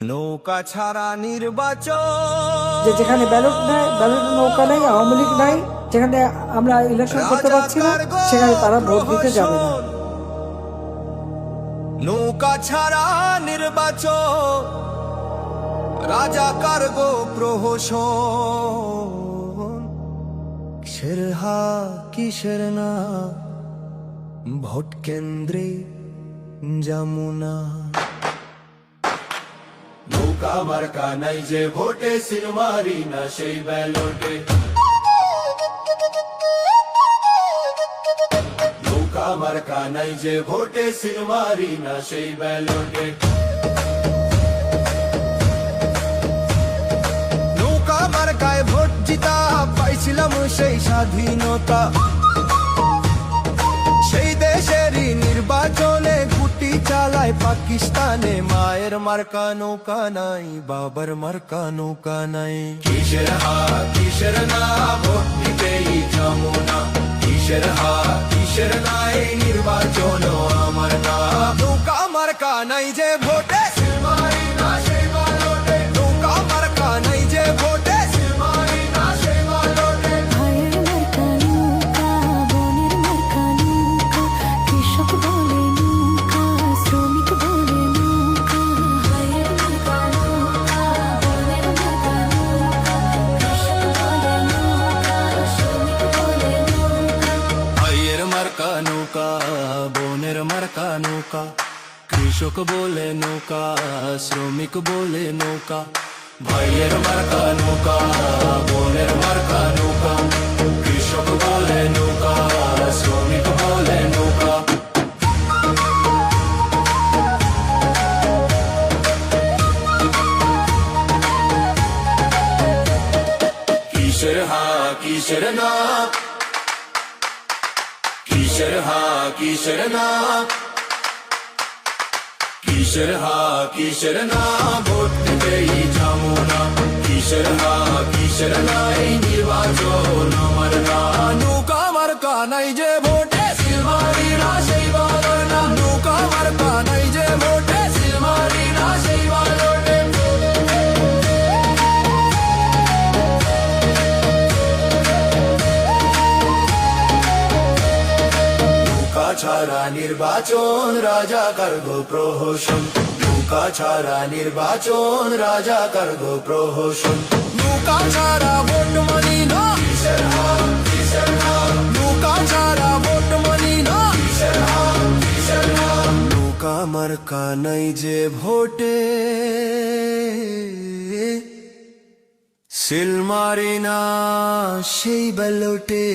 নৌকা ছাড়া নির্বাচন। যে যেখানে ব্যালট নেই ব্যালট নৌকা নেই আওয়ামী লীগ নাই যেখানে আমরা ইলেকশন করতে পারছি না সেখানে তারা ভোট দিতে যাবে না। নৌকা ছাড়া নির্বাচন। রাজা কার্গো প্রহসন। কিসের হা কিসের না? ভোট কেন্দ্রে যমুনা। নৌকা মার্কা নাই যে ভোটে সিলমারি না সেই ব্যালটে। নৌকা মার্কা নাই যে ভোটে সিলমারি না সেই ব্যালটে। নৌকা মার্কায় ভোট জিতা, পাইছিলাম সেই স্বাধীনতা। চালায় পাকিস্তানে মায়ের মার্কা নৌকা নাই বাবার মার্কা নৌকা নাই কিসের হা কিসের না ভোট দিতেই যমুনা কিসের হা কিসের নাই নির্বাচন আমার না নৌকা মার্কা নাই যে ভোটে বোনের মার্কা নৌকা, কৃষক বলে নৌকা, শ্রমিক বলে নৌকা, ভাইয়ের মার্কা নৌকা, বোনের মার্কা নৌকা, কৃষক বলে নৌকা, শ্রমিক বলে নৌকা। কিসের হা, কিসের না কিসের হা, কিশোর না। কিশোর, হা, কিশোর না। ভোট দিতেই যাব না কিসের হা, কিশোর নাই, নির্বাচন আমার না। নৌকা মার্কা কানাই যে ছাড়া নির্বাচন রাজা কার্গো প্রহসন। নৌকা ছাড়া নির্বাচন রাজা কার্গো প্রহসন। নৌকা ছাড়া ভোট মানি না। নৌকা ছাড়া ভোট মানি না। নৌকা মার্কা নাই যে ভোটে। সিল মারি না সেই ব্যালটে।